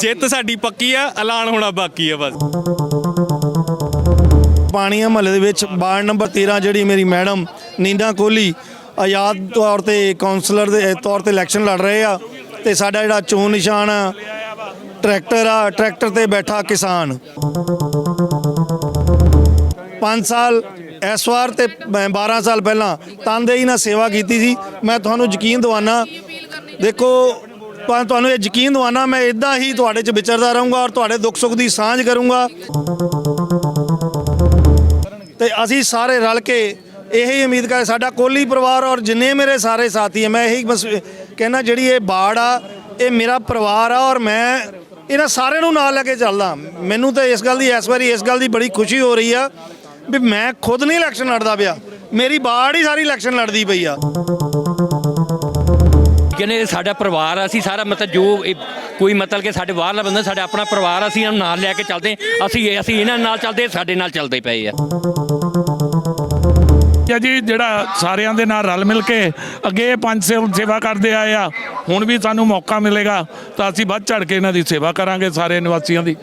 ਜਿੱਤ ਸਾਡੀ ਪੱਕੀ ਆ ਐਲਾਨ ਹੋਣਾ ਬਾਕੀ ਆ ਬਸ। ਪਾਣੀਆਂ ਮਹੱਲੇ ਦੇ ਵਿੱਚ ਵਾਰਡ ਨੰਬਰ 13 ਜਿਹੜੀ ਮੇਰੀ ਮੈਡਮ ਨੀਨਾ ਕੋਹਲੀ ਆਜ਼ਾਦ ਤੌਰ ਤੇ ਕਾਉਂਸਲਰ ਦੇ ਤੌਰ ਤੇ ਇਲੈਕਸ਼ਨ ਲੜ ਰਹੇ ਆ ਤੇ ਸਾਡਾ ਜਿਹੜਾ ਚੋਣ ਨਿਸ਼ਾਨ ਆ ਟਰੈਕਟਰ ਆ ਟਰੈਕਟਰ ਤੇ ਬੈਠਾ ਕਿਸਾਨ। 5 ਸਾਲ ਇਸ ਵਾਰ ਤੇ ਮੈਂ 12 ਸਾਲ ਪਹਿਲਾਂ ਤਨਦੇਹੀ ਨਾਲ ਸੇਵਾ ਕੀਤੀ ਸੀ। ਮੈਂ ਤੁਹਾਨੂੰ ਯਕੀਨ ਦਿਵਾਨਾ ਦੇਖੋ ਤਾਂ ਤੁਹਾਨੂੰ ਇਹ ਯਕੀਨ ਦਿਵਾਨਾ ਮੈਂ ਇਦਾਂ ਹੀ ਤੁਹਾਡੇ 'ਚ ਵਿਚਰਦਾ ਰਹੂੰਗਾ ਔਰ ਤੁਹਾਡੇ ਦੁੱਖ ਸੁੱਖ ਦੀ ਸਾਂਝ ਕਰੂੰਗਾ। ਤੇ ਅਸੀਂ ਸਾਰੇ ਰਲ ਕੇ ਇਹੀ ਉਮੀਦ ਕਰ, ਸਾਡਾ ਕੋਲੀ ਪਰਿਵਾਰ ਔਰ ਜਿੰਨੇ ਮੇਰੇ ਸਾਰੇ ਸਾਥੀ ਹੈ ਮੈਂ ਇਹੀ ਬਸ ਕਹਿਣਾ, ਜਿਹੜੀ ਇਹ ਬਾੜ ਆ, ਇਹ ਮੇਰਾ ਪਰਿਵਾਰ ਆ ਔਰ ਮੈਂ ਇਹਨਾਂ ਸਾਰਿਆਂ ਨੂੰ ਨਾਲ ਲੈ ਕੇ ਚੱਲਦਾ। ਮੈਨੂੰ ਤਾਂ ਇਸ ਗੱਲ ਦੀ, ਇਸ ਵਾਰੀ ਇਸ ਗੱਲ ਦੀ ਬੜੀ ਖੁਸ਼ੀ ਹੋ ਰਹੀ ਆ ਵੀ ਮੈਂ ਖੁਦ ਨਹੀਂ ਇਲੈਕਸ਼ਨ ਲੜਦਾ ਪਿਆ। ਮੇਰੀ ਬਾੜ ਹੀ ਸਾਰੀ ਇਲੈਕਸ਼ਨ ਲੜਦੀ ਪਈ ਆ। ਕਹਿੰਦੇ ਸਾਡਾ ਪਰਿਵਾਰ ਆ, ਅਸੀਂ ਸਾਰਾ ਮਤਲਬ ਜੋ ਇਹ- ਕੋਈ ਮਤਲਬ ਕਿ ਸਾਡੇ ਬਾਹਰਲਾ ਬੰਦਾ ਸਾਡਾ ਆਪਣਾ ਪਰਿਵਾਰ ਆ, ਅਸੀਂ ਇਹਨਾਂ ਨੂੰ ਨਾਲ ਲੈ ਕੇ ਚੱਲਦੇ ਅਸੀਂ ਅਸੀਂ ਇਹਨਾਂ ਨਾਲ ਚੱਲਦੇ ਸਾਡੇ ਨਾਲ ਚੱਲਦੇ ਪਏ ਆ। ਆ ਜੀ ਜਿਹੜਾ ਸਾਰਿਆਂ ਦੇ ਨਾਲ ਰਲ ਮਿਲ ਕੇ ਅੱਗੇ ਇਹ ਪੰਜ ਸੇ ਸੇਵਾ ਕਰਦੇ ਆਏ ਆ ਹੁਣ ਵੀ ਸਾਨੂੰ ਮੌਕਾ ਮਿਲੇਗਾ ਤਾਂ ਅਸੀਂ ਵੱਧ ਚੜ ਕੇ ਇਹਨਾਂ ਦੀ ਸੇਵਾ ਕਰਾਂਗੇ ਸਾਰੇ ਨਿਵਾਸੀਆਂ ਦੀ।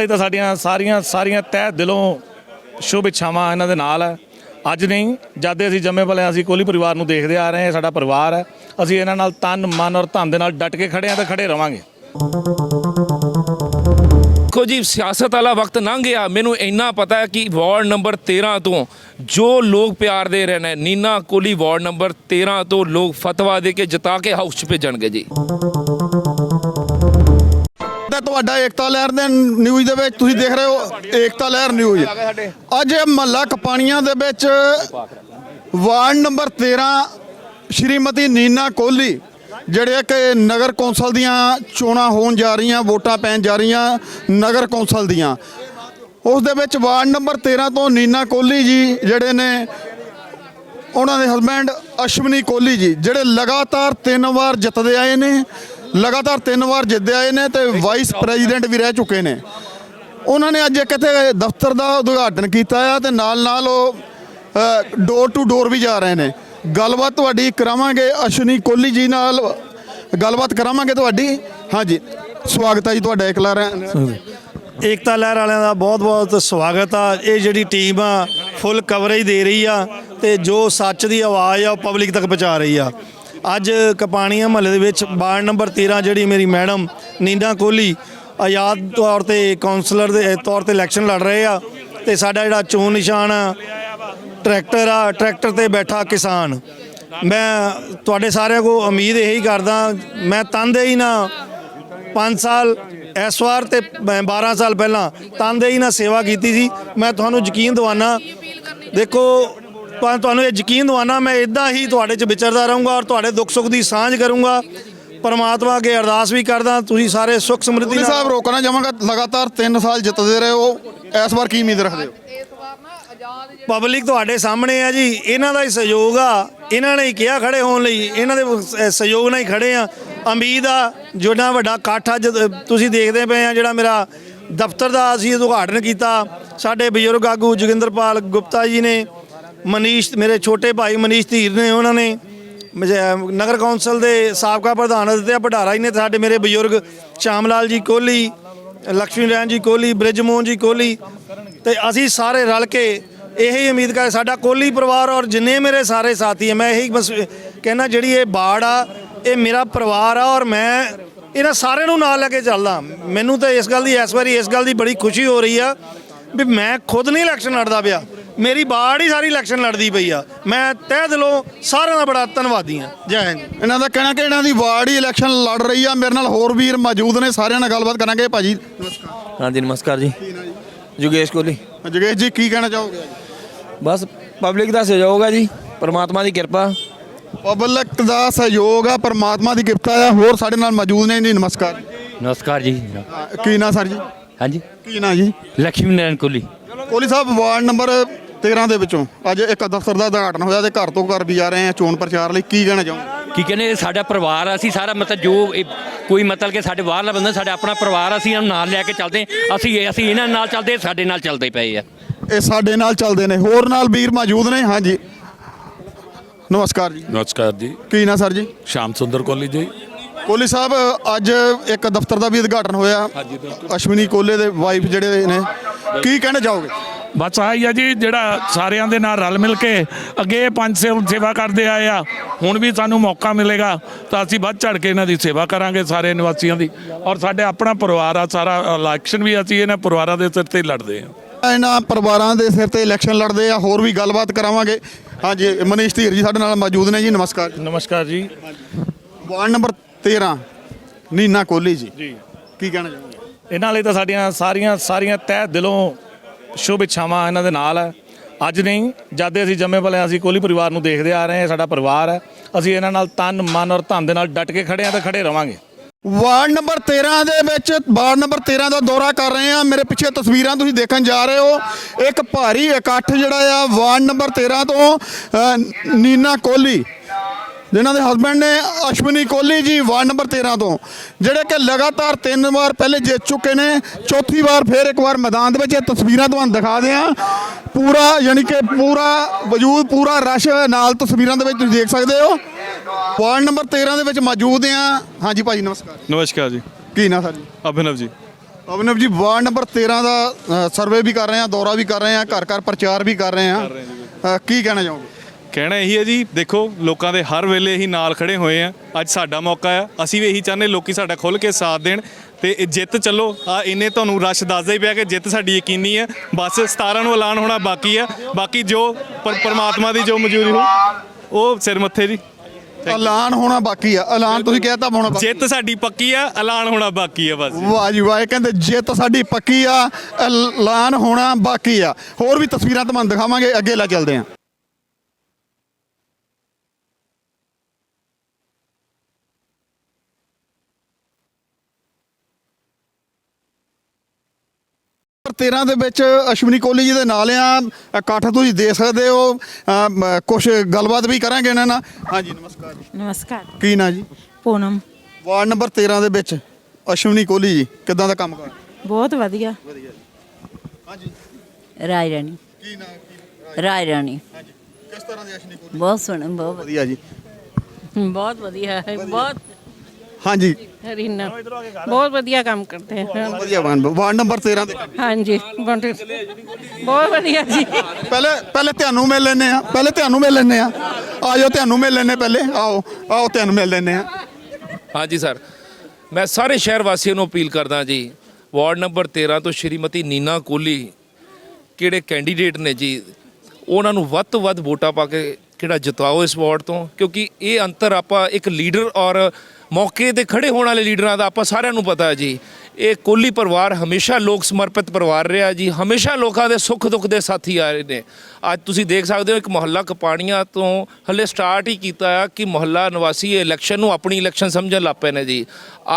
ਇਹ ਤਾਂ ਸਾਡੀਆਂ ਸਾਰੀਆਂ ਸਾਰੀਆਂ ਤਹਿ ਦਿਲੋਂ ਸ਼ੁਭ ਇੱਛਾਵਾਂ ਇਹਨਾਂ ਦੇ ਨਾਲ ਹੈ ਅੱਜ ਨਹੀਂ, ਜਦ ਦੇ ਅਸੀਂ ਜੰਮੇ ਪਲੇ ਅਸੀਂ ਕੋਹਲੀ ਪਰਿਵਾਰ ਨੂੰ ਦੇਖਦੇ ਆ ਰਹੇ ਹਾਂ ਸਾਡਾ ਪਰਿਵਾਰ ਹੈ। ਅਸੀਂ ਇਹਨਾਂ ਨਾਲ ਤਨ, ਮਨ ਔਰ ਧਨ ਦੇ ਨਾਲ ਡਟ ਕੇ ਖੜੇ ਹਾਂ ਤੇ ਖੜੇ ਰਵਾਂਗੇ। ਦੇਖੋ ਜੀ, ਸਿਆਸਤ ਵਾਲਾ ਵਕਤ ਲੰਘ ਗਿਆ। ਮੈਨੂੰ ਇੰਨਾ ਪਤਾ ਹੈ ਕਿ ਵਾਰਡ ਨੰਬਰ 13 ਤੋਂ ਜੋ ਲੋਕ ਪਿਆਰ ਦੇ ਰਹੇ ਨੇ, ਨੀਨਾ ਕੋਲੀ ਵਾਰਡ ਨੰਬਰ 13 ਤੋਂ ਲੋਕ ਫਤਵਾ ਦੇ ਕੇ ਜਿਤਾ ਕੇ ਹਾਊਸ 'ਚ ਭੇਜਣਗੇ ਜੀ। ਤੇ ਤੁਹਾਡਾ ਏਕਤਾ ਲਹਿਰ ਦੇ ਨਿਊਜ਼ ਦੇ ਵਿੱਚ ਤੁਸੀਂ ਦੇਖ ਰਹੇ ਹੋ, ਏਕਤਾ ਲਹਿਰ ਨਿਊਜ਼ ਅੱਜ ਮਹੱਲਾ ਕਪਾਣੀਆਂ ਦੇ ਵਿੱਚ ਵਾਰਡ ਨੰਬਰ 13 ਸ਼੍ਰੀਮਤੀ ਨੀਨਾ ਕੋਹਲੀ, ਜਿਹੜੇ ਕਿ ਨਗਰ ਕੌਂਸਲ ਦੀਆਂ ਚੋਣਾਂ ਹੋਣ ਜਾ ਰਹੀਆਂ, ਵੋਟਾਂ ਪੈਣ ਜਾ ਰਹੀਆਂ ਨਗਰ ਕੌਂਸਲ ਦੀਆਂ। ਉਸ ਦੇ ਵਿੱਚ ਵਾਰਡ ਨੰਬਰ 13 ਤੋਂ ਨੀਨਾ ਕੋਹਲੀ ਜੀ, ਜਿਹੜੇ ਨੇ ਉਹਨਾਂ ਦੇ ਹਸਬੈਂਡ ਅਸ਼ਵਨੀ ਕੋਹਲੀ ਜੀ, ਜਿਹੜੇ ਲਗਾਤਾਰ ਤਿੰਨ ਵਾਰ ਜਿੱਤਦੇ ਆਏ ਨੇ। ਲਗਾਤਾਰ ਤਿੰਨ ਵਾਰ ਜਿੱਤਦੇ ਆਏ ਨੇ ਤੇ ਵਾਈਸ ਪ੍ਰੈਜ਼ੀਡੈਂਟ ਵੀ ਰਹਿ ਚੁੱਕੇ ਨੇ। ਉਹਨਾਂ ਨੇ ਅੱਜ ਇੱਕ ਇੱਥੇ ਦਫ਼ਤਰ ਦਾ ਉਦਘਾਟਨ ਕੀਤਾ ਆ ਤੇ ਨਾਲ ਨਾਲ ਉਹ ਡੋਰ ਟੂ ਡੋਰ ਵੀ ਜਾ ਰਹੇ ਨੇ। ਗੱਲਬਾਤ ਤੁਹਾਡੀ ਕਰਾਵਾਂਗੇ ਅਸ਼ਵਨੀ ਕੋਹਲੀ ਜੀ ਨਾਲ। ਗੱਲਬਾਤ ਕਰਾਵਾਂਗੇ ਤੁਹਾਡੀ। ਹਾਂਜੀ, ਸਵਾਗਤ ਹੈ ਜੀ ਤੁਹਾਡਾ ਇਕਲਾ ਏਕਤਾ ਲਹਿਰ ਵਾਲਿਆਂ ਦਾ ਬਹੁਤ-ਬਹੁਤ ਸਵਾਗਤ ਆ। ਇਹ ਜਿਹੜੀ ਟੀਮ ਆ ਫੁੱਲ ਕਵਰੇਜ ਦੇ ਰਹੀ ਆ ਤੇ ਜੋ ਸੱਚ ਦੀ ਆਵਾਜ਼ ਆ ਉਹ ਪਬਲਿਕ ਤੱਕ ਪਹੁੰਚਾ ਰਹੀ ਆ। ਅੱਜ ਕਪਾਣੀਆਂ ਮਹੱਲੇ ਦੇ ਵਿੱਚ ਵਾਰਡ ਨੰਬਰ 13 ਜਿਹੜੀ ਮੇਰੀ ਮੈਡਮ ਨੀਨਾ ਕੋਹਲੀ ਆਜ਼ਾਦ ਤੌਰ ਤੇ ਕਾਉਂਸਲਰ ਦੇ ਤੌਰ ਤੇ ਇਲੈਕਸ਼ਨ ਲੜ ਰਹੇ ਆ ਤੇ ਸਾਡਾ ਜਿਹੜਾ ਚੋਣ ਨਿਸ਼ਾਨ ਆ, ਟਰੈਕਟਰ ਆ, ਟਰੈਕਟਰ ਤੇ ਬੈਠਾ ਕਿਸਾਨ। ਮੈਂ ਤੁਹਾਡੇ ਸਾਰਿਆਂ ਕੋ ਉਮੀਦ ਇਹੀ ਕਰਦਾ, ਮੈਂ ਤਨਦੇਹੀ ਨਾਲ 5 ਸਾਲ, ਇਸ ਵਾਰ ਤੇ ਮੈਂ 12 ਸਾਲ ਪਹਿਲਾਂ ਤਨਦੇਹੀ ਨਾਲ ਸੇਵਾ ਕੀਤੀ ਸੀ। ਮੈਂ ਤੁਹਾਨੂੰ ਯਕੀਨ ਦਿਵਾਨਾ, ਦੇਖੋ ਤਾਂ ਤੁਹਾਨੂੰ ਇਹ ਯਕੀਨ ਦਿਵਾਨਾ ਮੈਂ ਇਦਾਂ ਹੀ ਤੁਹਾਡੇ 'ਚ ਵਿਚਰਦਾ ਰਹੂੰਗਾ ਔਰ ਤੁਹਾਡੇ ਦੁੱਖ ਸੁੱਖ ਦੀ ਸਾਂਝ ਕਰੂੰਗਾ। ਪਰਮਾਤਮਾ ਅੱਗੇ ਅਰਦਾਸ ਵੀ ਕਰਦਾ ਤੁਸੀਂ ਸਾਰੇ ਸੁੱਖ ਸਮਰਿੱਧੀ ਨਾਲ ਸਾਹਿਬ ਰੋਕਣਾ ਚਾਹਾਂਗਾ ਲਗਾਤਾਰ 3 ਸਾਲ ਜਿੱਤਦੇ ਰਹੇ ਹੋ ਇਸ ਵਾਰ ਕੀ ਉਮੀਦ ਰੱਖਦੇ ਹੋ? ਪਬਲਿਕ ਤੁਹਾਡੇ ਸਾਹਮਣੇ ਆ ਜੀ ਇਹਨਾਂ ਦਾ ਹੀ ਸਹਿਯੋਗ ਆ ਇਹਨਾਂ ਨੇ ਹੀ ਕਿਹਾ ਖੜੇ ਹੋਣ ਲਈ ਇਹਨਾਂ ਦੇ ਸ- ਸਹਿਯੋਗ ਨਾਲ ਹੀ ਖੜੇ ਆ। ਉਮੀਦ ਆ ਜਿਹੜਾ ਵੱਡਾ ਇਕੱਠ ਅੱਜ ਤੁਸੀਂ ਦੇਖਦੇ ਪਏ ਆ ਜਿਹੜਾ ਮੇਰਾ ਦਫ਼ਤਰ ਦਾ ਅਸੀਂ ਉਦਘਾਟਨ ਕੀਤਾ ਸਾਡੇ ਬਜ਼ੁਰਗ ਆਗੂ ਜੋਗਿੰਦਰਪਾਲ ਗੁਪਤਾ ਜੀ ਨੇ ਮਨੀਸ਼, ਮੇਰੇ ਛੋਟੇ ਭਾਈ ਮਨੀਸ਼ ਧੀਰ ਨੇ ਉਹਨਾਂ ਨੇ ਨਗਰ ਕੌਂਸਲ ਦੇ ਸਾਬਕਾ ਪ੍ਰਧਾਨ ਦਿੱਤੇ ਭਡਾਰਾ ਹੀ ਨੇ ਸਾਡੇ ਮੇਰੇ ਬਜ਼ੁਰਗ ਸ਼ਾਮ ਲਾਲ ਜੀ ਕੋਹਲੀ ਲక్ష్ਮੀ ਨਾਰਾਇਣ ਜੀ ਕੋਹਲੀ, ਬ੍ਰਿਜਮੋਹਨ ਜੀ ਕੋਹਲੀ, ਤੇ ਅਸੀਂ ਸਾਰੇ ਰਲ ਕੇ ਇਹੀ ਉਮੀਦ ਕਰ, ਸਾਡਾ ਕੋਹਲੀ ਪਰਿਵਾਰ ਔਰ ਜਿੰਨੇ ਮੇਰੇ ਸਾਰੇ ਸਾਥੀ ਹੈ ਮੈਂ ਇਹੀ ਬਸ ਕਹਿਣਾ ਜਿਹੜੀ ਇਹ ਬਾੜ ਆ, ਇਹ ਮੇਰਾ ਪਰਿਵਾਰ ਆ ਔਰ ਮੈਂ ਇਹਨਾਂ ਸਾਰਿਆਂ ਨੂੰ ਨਾਲ ਲੈ ਕੇ ਚੱਲਦਾ। ਮੈਨੂੰ ਤਾਂ ਇਸ ਗੱਲ ਦੀ, ਇਸ ਵਾਰੀ ਇਸ ਗੱਲ ਦੀ ਬੜੀ ਖੁਸ਼ੀ ਹੋ ਰਹੀ ਆ ਵੀ ਮੈਂ ਖੁਦ ਨਹੀਂ ਇਲੈਕਸ਼ਨ ਲੜਦਾ ਪਿਆ। ਮੇਰੀ ਬਾੜ ਹੀ ਸਾਰੀ ਇਲੈਕਸ਼ਨ ਲੜਦੀ ਪਈ ਆ। ਮੈਂ ਤਹਿ ਦਿਲੋਂ ਸਾਰਿਆਂ ਦਾ ਬੜਾ ਧੰਨਵਾਦੀ ਆ ਜੈ ਹਿੰਦ। ਇਹਨਾਂ ਦਾ ਕਹਿਣਾ ਕਿ ਇਹਨਾਂ ਦੀ ਵਾਰਡ ਹੀ ਇਲੈਕਸ਼ਨ ਲੜ ਰਹੀ ਆ। ਮੇਰੇ ਨਾਲ ਹੋਰ ਵੀਰ ਮੌਜੂਦ ਨੇ। ਸਾਰਿਆਂ ਨਾਲ ਗੱਲਬਾਤ ਕਰਾਂਗੇ। ਭਾਜੀ ਹਾਂਜੀ ਨਮਸਕਾਰ ਜੀ। ਜੁਗੇਸ਼ ਕੋਹਲੀ ਜਗੇਸ਼ ਜੀ ਕੀ ਕਹਿਣਾ ਚਾਹੋਗੇ? ਬਸ ਪਬਲਿਕ ਦਾ ਸਹਿਯੋਗ ਹੈ ਜੀ। ਪਰਮਾਤਮਾ ਦੀ ਕਿਰਪਾ। ਪਬਲਿਕ ਦਾ ਸਹਿਯੋਗ ਆ ਪਰਮਾਤਮਾ ਦੀ ਕਿਰਪਾ ਆ। ਹੋਰ ਸਾਡੇ ਨਾਲ ਮੌਜੂਦ ਨੇ ਜੀ। ਨਮਸਕਾਰ। ਨਮਸਕਾਰ ਜੀ। ਕੀ ਨਾਂ ਸਰ ਜੀ? ਹਾਂਜੀ। ਕੀ ਨਾਂ ਜੀ? ਲక్ష్ਮੀ ਨਾਰਾਇਣ ਕੋਲੀ। ਕੋਹਲੀ ਸਾਹਿਬ ਵਾਰਡ ਨੰਬਰ 13 ਦੇ ਵਿੱਚੋਂ। ਅੱਜ ਇੱਕ ਦਫ਼ਤਰ ਦਾ ਉਦਘਾਟਨ ਹੋਇਆ ਤੇ ਘਰ ਤੋਂ ਘਰ ਵੀ ਜਾ ਰਹੇ ਆ ਚੋਣ ਪ੍ਰਚਾਰ ਲਈ। ਕੀ ਕਹਿਣਾ ਚਾਹੋਗੇ? ਕੀ ਕਹਿੰਦੇ ਸਾਡਾ ਪਰਿਵਾਰ ਆ, ਅਸੀਂ ਸਾਰਾ ਮਤਲਬ ਜੋ ਇਹ- ਕੋਈ ਮਤਲਬ ਕਿ ਸਾਡੇ ਬਾਹਰਲਾ ਬੰਦਾ ਸਾਡਾ ਆਪਣਾ ਪਰਿਵਾਰ ਆ, ਅਸੀਂ ਇਹਨਾਂ ਨੂੰ ਨਾਲ ਲੈ ਕੇ ਚੱਲਦੇ ਅਸੀਂ ਅਸੀਂ ਇਹਨਾਂ ਨਾਲ ਚੱਲਦੇ ਸਾਡੇ ਨਾਲ ਚੱਲਦੇ ਪਏ ਆ। ਇਹ ਸਾਡੇ ਨਾਲ ਚੱਲਦੇ ਨੇ। ਹੋਰ ਨਾਲ ਵੀਰ ਮੌਜੂਦ ਨੇ? ਹਾਂਜੀ। ਨਮਸਕਾਰ ਜੀ। ਨਮਸਕਾਰ ਜੀ। ਕੀ ਨਾਂ ਸਰ ਜੀ? ਸ਼ਾਮ ਸੁੰਦਰ ਕੋਹਲੀ ਜੀ। ਕੋਹਲੀ ਸਾਹਿਬ ਅੱਜ ਇੱਕ ਦਫ਼ਤਰ ਦਾ ਵੀ ਉਦਘਾਟਨ ਹੋਇਆ। ਅਸ਼ਵਨੀ ਕੋਲੇ ਦੇ ਵਾਈਫ ਜਿਹੜੇ ਨੇ। ਕੀ ਕਹਿਣਾ ਚਾਹੋਗੇ? ਬਸ ਆਹੀ ਆ ਜੀ ਜਿਹੜਾ ਸਾਰਿਆਂ ਦੇ ਨਾਲ ਰਲ ਮਿਲ ਕੇ ਅੱਗੇ ਪੰਜ ਸੇਵ ਸੇਵਾ ਕਰਦੇ ਆਏ ਆ ਹੁਣ ਵੀ ਸਾਨੂੰ ਮੌਕਾ ਮਿਲੇਗਾ ਤਾਂ ਅਸੀਂ ਵੱਧ ਚੜ ਕੇ ਇਹਨਾਂ ਦੀ ਸੇਵਾ ਕਰਾਂਗੇ ਸਾਰੇ ਨਿਵਾਸੀਆਂ ਦੀ। ਔਰ ਸਾਡੇ ਆਪਣਾ ਪਰਿਵਾਰ ਆ ਸਾਰਾ ਇਲੈਕਸ਼ਨ ਵੀ ਅਸੀਂ ਇਹਨਾਂ ਪਰਿਵਾਰਾਂ ਦੇ ਸਿਰ ਤੇ ਲੜਦੇ ਆ। ਇਹਨਾਂ ਪਰਿਵਾਰਾਂ ਦੇ ਸਿਰ ਤੇ ਇਲੈਕਸ਼ਨ ਲੜਦੇ ਆ ਹੋਰ ਵੀ ਗੱਲਬਾਤ ਕਰਾਵਾਂਗੇ। ਹਾਂਜੀ ਮਨੀਸ਼ ਧੀਰ ਜੀ ਸਾਡੇ ਨਾਲ ਮੌਜੂਦ ਨੇ ਜੀ ਨਮਸਕਾਰ ਨਮਸਕਾਰ ਜੀ। ਵਾਰਡ ਨੰਬਰ 13 ਨੀਨਾ ਕੋਹਲੀ ਜੀ। ਜੀ। ਕੀ ਕਹਿਣਾ ਚਾਹੋਗੇ? ਇਹਨਾਂ ਲਈ ਤਾਂ ਸਾਡੀਆਂ ਸਾਰੀਆਂ ਸਾਰੀਆਂ ਤਹਿ ਦਿਲੋਂ ਸ਼ੁਭ ਇੱਛਾਵਾਂ ਇਹਨਾਂ ਦੇ ਨਾਲ ਹੈ। ਅੱਜ ਨਹੀਂ, ਜਦ ਦੇ ਅਸੀਂ ਜੰਮੇ ਪਲੇ ਅਸੀਂ ਕੋਹਲੀ ਪਰਿਵਾਰ ਨੂੰ ਦੇਖਦੇ ਆ ਰਹੇ ਹਾਂ ਸਾਡਾ ਪਰਿਵਾਰ ਹੈ। ਅਸੀਂ ਇਹਨਾਂ ਨਾਲ ਤਨ, ਮਨ ਔਰ ਧਨ ਦੇ ਨਾਲ ਡਟ ਕੇ ਖੜੇ ਆ ਤੇ ਖੜੇ ਰਵਾਂਗੇ। ਵਾਰਡ ਨੰਬਰ 13 ਦੇ ਵਿੱਚ, ਵਾਰਡ ਨੰਬਰ 13 ਦਾ ਦੌਰਾ ਕਰ ਰਹੇ ਆ ਮੇਰੇ ਪਿੱਛੇ ਤਸਵੀਰਾਂ ਤੁਸੀਂ ਦੇਖਣ ਜਾ ਰਹੇ ਹੋ। ਇੱਕ ਭਾਰੀ ਇਕੱਠ ਜਿਹੜਾ ਆ ਵਾਰਡ ਨੰਬਰ 13 ਤੋਂ ਨੀਨਾ ਕੋਹਲੀ ਜਿਨ੍ਹਾਂ ਦੇ ਹਸਬੰਡ ਨੇ ਅਸ਼ਵਨੀ ਕੋਹਲੀ ਜੀ ਵਾਰਡ ਨੰਬਰ 13 ਤੋਂ ਜਿਹੜੇ ਕਿ ਲਗਾਤਾਰ ਤਿੰਨ ਵਾਰ ਪਹਿਲੇ ਜਿੱਤ ਚੁੱਕੇ ਨੇ ਚੌਥੀ ਵਾਰ ਫਿਰ ਇੱਕ ਵਾਰ ਮੈਦਾਨ ਦੇ ਵਿੱਚ ਇਹ ਤਸਵੀਰਾਂ ਤੁਹਾਨੂੰ ਦਿਖਾ ਦਿਆਂ ਪੂਰਾ ਯਾਨੀ ਕਿ ਪੂਰਾ ਵਜੂਦ ਪੂਰਾ ਰਸ਼ ਨਾਲ ਤਸਵੀਰਾਂ ਦੇ ਵਿੱਚ ਤੁਸੀਂ ਦੇਖ ਸਕਦੇ ਹੋ। ਵਾਰਡ ਨੰਬਰ 13 ਦੇ ਵਿੱਚ ਮੌਜੂਦ ਆ ਹਾਂਜੀ ਭਾਜੀ ਨਮਸਕਾਰ। ਨਮਸਕਾਰ ਜੀ। ਕੀ ਨਾ ਸਰ ਜੀ? ਅਭਿਨਵ ਜੀ। ਅਭਿਨਵ ਜੀ ਵਾਰਡ ਨੰਬਰ 13 ਦਾ ਸਰਵੇ ਵੀ ਕਰ ਰਹੇ ਆ ਦੌਰਾ ਵੀ ਕਰ ਰਹੇ ਆ ਘਰ ਘਰ ਪ੍ਰਚਾਰ ਵੀ ਕਰ ਰਹੇ ਆ ਕੀ ਕਹਿਣਾ ਚਾਹੋਗੇ? ਕਹਿਣਾ ਇਹੀ ਹੈ ਜੀ ਦੇਖੋ ਲੋਕਾਂ ਦੇ ਹਰ ਵੇਲੇ ਹੀ ਨਾਲ ਖੜੇ ਹੋਏ ਆ। ਅੱਜ ਸਾਡਾ ਮੌਕਾ ਆ। ਅਸੀਂ ਵੀ ਇਹੀ ਚਾਹੁੰਦੇ ਲੋਕੀ ਸਾਡਾ ਖੁੱਲ ਕੇ ਸਾਥ ਦੇਣ ਤੇ ਇਹ ਜਿੱਤ ਚੱਲੋ। ਆ ਇਹਨੇ ਤੁਹਾਨੂੰ ਰਸ਼ ਦੱਸਦਾ ਹੀ ਪਿਆ ਕਿ ਜਿੱਤ ਸਾਡੀ ਯਕੀਨੀ ਹੈ। ਬਸ 17 ਨੂੰ ਐਲਾਨ ਹੋਣਾ ਬਾਕੀ ਆ। ਬਾਕੀ ਜੋ ਪਰ- ਪਰਮਾਤਮਾ ਦੀ ਜੋ ਮਨਜ਼ੂਰੀ ਹੋ ਉਹ ਸਿਰ ਮੱਥੇ ਜੀ। ਐਲਾਨ ਹੋਣਾ ਬਾਕੀ ਆ। ਐਲਾਨ ਤੁਸੀਂ ਕਹਿਤਾ ਹੋਣਾ ਬਾਕੀ। ਜਿੱਤ ਸਾਡੀ ਪੱਕੀ ਆ ਐਲਾਨ ਹੋਣਾ ਬਾਕੀ ਆ ਬਸ ਵਾਹ ਜੀ ਵਾਹ ਇਹ ਕਹਿੰਦੇ ਜਿੱਤ ਸਾਡੀ ਪੱਕੀ ਆ ਐਲਾਨ ਹੋਣਾ ਬਾਕੀ ਆ। ਹੋਰ ਵੀ ਤਸਵੀਰਾਂ ਤੁਹਾਨੂੰ ਦਿਖਾਵਾਂਗੇ ਅੱਗੇ ਲੈ ਚੱਲਦੇ ਆ ਨੰਬਰ 13 ਦੇ ਵਿੱਚ ਅਸ਼ਵਨੀ ਕੋਹਲੀ ਜੀ ਦੇ ਨਾਲ ਆ। ਇਕੱਠ ਤੁਸੀਂ ਦੇਖ ਸਕਦੇ ਹੋ। ਕੁਝ ਗੱਲਬਾਤ ਵੀ ਕਰਾਂਗੇ ਇਹਨਾਂ ਨਾਲ। ਹਾਂਜੀ ਨਮਸਕਾਰ ਜੀ। ਨਮਸਕਾਰ। ਕੀ ਨਾਂ ਜੀ? ਪੂਨਮ। ਵਾਰਡ ਨੰਬਰ 13 ਦੇ ਵਿੱਚ ਅਸ਼ਵਨੀ ਕੋਹਲੀ ਜੀ। ਕਿੱਦਾਂ ਦਾ ਕੰਮ ਕਰ? ਬਹੁਤ ਵਧੀਆ। ਰਾਏ ਰਾਣੀ। ਕੀ ਨਾਂ ਰਾਏ ਰਾਣੀ। ਕਿਸ ਤਰ੍ਹਾਂ ਦੇ ਅਸ਼ਵਨੀ ਕੋਹਲੀ? ਬਹੁਤ ਸੋਹਣਾ ਬਹੁਤ ਵਧੀਆ। ਜੀ। ਵਧੀਆ। ਬਹੁਤ ਵਧੀਆ। ਬਹੁਤ ਹਾਂਜੀ। ਰੀਨਾ ਬਹੁਤ ਵਧੀਆ ਕੰਮ ਕਰਦੇ ਹੈ ਵਧੀਆ ਵਾਰਡ ਵਾਰਡ ਨੰਬਰ 13 ਦੇ ਹਾਂਜੀ ਬਹੁਤ ਬਹੁਤ ਵਧੀਆ ਜੀ। ਪਹਿਲੇ ਪਹਿਲੇ ਤੁਹਾਨੂੰ ਮਿਲ ਲੈਨੇ ਆ ਪਹਿਲੇ ਤੁਹਾਨੂੰ ਮਿਲ ਲੈਨੇ ਆ ਆਜੋ ਤੁਹਾਨੂੰ ਮਿਲ ਲੈਨੇ ਪਹਿਲੇ। ਆਓ ਆਓ ਤੁਹਾਨੂੰ ਮਿਲ ਲੈਨੇ ਆ ਹਾਂਜੀ ਸਰ। ਮੈਂ ਸਾਰੇ ਸ਼ਹਿਰ ਵਾਸੀਆਂ ਨੂੰ ਅਪੀਲ ਕਰਦਾ ਜੀ ਵਾਰਡ ਨੰਬਰ 13 ਤੋਂ ਸ਼੍ਰੀਮਤੀ ਨੀਨਾ ਕੋਹਲੀ ਕਿਹੜੇ ਕੈਂਡੀਡੇਟ ਨੇ ਜੀ ਉਹਨਾਂ ਨੂੰ ਵੱਧ ਤੋਂ ਵੱਧ ਵੋਟਾਂ ਪਾ ਕੇ ਕਿਹੜਾ ਜਿਤਾਓ ਇਸ ਵਾਰਡ ਤੋਂ ਕਿਉਂਕਿ ਇਹ ਅੰਤਰ ਆਪਾਂ ਇੱਕ ਲੀਡਰ ਔਰ ਮੌਕੇ ਤੇ ਖੜੇ ਹੋਣ ਵਾਲੇ ਲੀਡਰਾਂ ਦਾ ਆਪਾਂ ਸਾਰਿਆਂ ਨੂੰ ਪਤਾ ਜੀ। ਇਹ ਕੋਹਲੀ ਪਰਿਵਾਰ ਹਮੇਸ਼ਾ ਲੋਕ ਸਮਰਪਿਤ ਪਰਿਵਾਰ ਰਿਹਾ ਜੀ। ਹਮੇਸ਼ਾ ਲੋਕਾਂ ਦੇ ਸੁੱਖ ਦੁੱਖ ਦੇ ਸਾਥੀ ਆ ਰਹੇ ਨੇ। ਅੱਜ ਤੁਸੀਂ ਦੇਖ ਸਕਦੇ ਹੋ ਇੱਕ ਮੁਹੱਲਾ ਕਪਾਣੀਆਂ ਤੋਂ ਹਲੇ ਸਟਾਰਟ ਹੀ ਕੀਤਾ ਆ ਕਿ ਮੁਹੱਲਾ ਨਿਵਾਸੀ ਇਲੈਕਸ਼ਨ ਨੂੰ ਆਪਣੀ ਇਲੈਕਸ਼ਨ ਸਮਝਣ ਲੱਗ ਪਏ ਨੇ ਜੀ।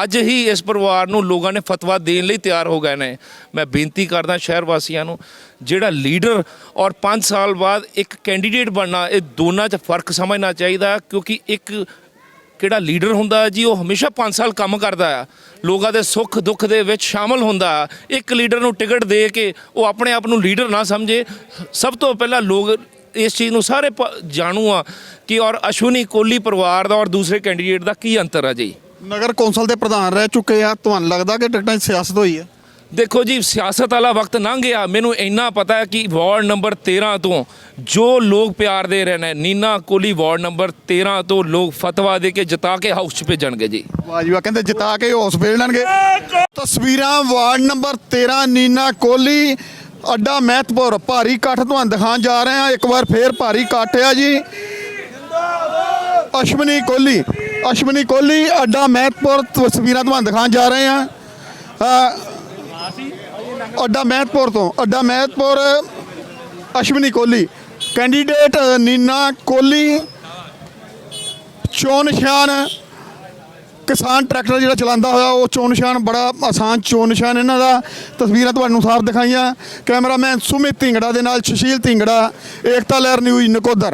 ਅੱਜ ਹੀ ਇਸ ਪਰਿਵਾਰ ਨੂੰ ਲੋਕਾਂ ਨੇ ਫਤਵਾ ਦੇਣ ਲਈ ਤਿਆਰ ਹੋ ਗਏ ਨੇ। ਮੈਂ ਬੇਨਤੀ ਕਰਦਾ ਸ਼ਹਿਰ ਵਾਸੀਆਂ ਨੂੰ, ਜਿਹੜਾ ਲੀਡਰ ਔਰ 5 ਸਾਲ ਬਾਅਦ ਇੱਕ ਕੈਂਡੀਡੇਟ ਬਣਨਾ, ਇਹ ਦੋਨਾਂ 'ਚ ਫ਼ਰਕ ਸਮਝਣਾ ਚਾਹੀਦਾ, ਕਿਉਂਕਿ ਇੱਕ ਕਿਹੜਾ ਲੀਡਰ ਹੁੰਦਾ ਜੀ, ਉਹ ਹਮੇਸ਼ਾ 5 ਸਾਲ ਕੰਮ ਕਰਦਾ ਆ। ਲੋਕਾਂ ਦੇ ਸੁੱਖ ਦੁੱਖ ਦੇ ਵਿੱਚ ਸ਼ਾਮਲ ਹੁੰਦਾ ਆ। ਇੱਕ ਲੀਡਰ ਨੂੰ ਟਿਕਟ ਦੇ ਕੇ ਉਹ ਆਪਣੇ ਆਪ ਨੂੰ ਲੀਡਰ ਨਾ ਸਮਝੇ। ਸਭ ਤੋਂ ਪਹਿਲਾਂ ਲੋਕ ਇਸ ਚੀਜ਼ ਨੂੰ ਸਾਰੇ ਪ- ਜਾਣੂ ਆ ਕਿ ਔਰ ਅਸ਼ਵਨੀ ਕੋਹਲੀ ਪਰਿਵਾਰ ਦਾ ਔਰ ਦੂਸਰੇ ਕੈਂਡੀਡੇਟ ਦਾ ਕੀ ਅੰਤਰ ਆ ਜੀ। ਨਗਰ ਕੌਂਸਲ ਦੇ ਪ੍ਰਧਾਨ ਰਹਿ ਚੁੱਕੇ ਆ। ਤੁਹਾਨੂੰ ਲੱਗਦਾ ਕਿ ਟਿਕਟਾਂ 'ਚ ਸਿਆਸਤ ਹੋਈ ਹੈ ਦੇਖੋ ਜੀ, ਸਿਆਸਤ ਵਾਲਾ ਵਕਤ ਲੰਘ ਗਿਆ। ਮੈਨੂੰ ਇੰਨਾ ਪਤਾ ਹੈ ਕਿ ਵਾਰਡ ਨੰਬਰ 13 ਤੋਂ ਜੋ ਲੋਕ ਪਿਆਰ ਦੇ ਰਹੇ ਨੇ, ਨੀਨਾ ਕੋਹਲੀ ਵਾਰਡ ਨੰਬਰ 13 ਤੋਂ ਲੋਕ ਫਤਵਾ ਦੇ ਕੇ ਜਿਤਾ ਕੇ ਹਾਊਸ 'ਚ ਭੇਜਣਗੇ ਜੀ। ਵਾਹ ਕਹਿੰਦੇ ਜਿਤਾ ਕੇ ਹਾਊਸ ਭੇਜ ਲੈਣਗੇ। ਤਸਵੀਰਾਂ ਵਾਰਡ ਨੰਬਰ 13 ਨੀਨਾ ਕੋਹਲੀ, ਅੱਡਾ ਮਹਿਤਪੁਰ। ਭਾਰੀ ਇਕੱਠ ਤੁਹਾਨੂੰ ਦਿਖਾਉਣ ਜਾ ਰਹੇ ਹਾਂ। ਇੱਕ ਵਾਰ ਫੇਰ ਭਾਰੀ ਇਕੱਠ ਆ ਜੀ। ਅਸ਼ਵਨੀ ਕੋਹਲੀ ਅਸ਼ਵਨੀ ਕੋਹਲੀ, ਅੱਡਾ ਮਹਿਤਪੁਰ। ਤਸਵੀਰਾਂ ਤੁਹਾਨੂੰ ਦਿਖਾਉਣ ਜਾ ਰਹੇ ਹਾਂ। ਅੱਡਾ ਮਹਿਤਪੁਰ ਤੋਂ, ਅੱਡਾ ਮਹਿਤਪੁਰ, ਅਸ਼ਵਨੀ ਕੋਹਲੀ। ਕੈਂਡੀਡੇਟ ਨੀਨਾ ਕੋਹਲੀ, ਚੋਣ ਨਿਸ਼ਾਨ, ਕਿਸਾਨ ਟਰੈਕਟਰ ਜਿਹੜਾ ਚਲਾਉਂਦਾ ਹੋਇਆ, ਉਹ ਚੋਣ ਨਿਸ਼ਾਨ ਬੜਾ ਆਸਾਨ ਚੋਣ ਨਿਸ਼ਾਨ ਇਹਨਾਂ ਦਾ। ਤਸਵੀਰਾਂ ਤੁਹਾਨੂੰ ਸਾਫ਼ ਦਿਖਾਈਆਂ। ਕੈਮਰਾਮੈਨ ਸੁਮਿਤ ਢਿੰਗੜਾ ਦੇ ਨਾਲ ਸੁਸ਼ੀਲ ਢਿੰਗੜਾ, ਏਕਤਾ ਲਹਿਰ ਨਿਊਜ਼ ਨਕੋਦਰ।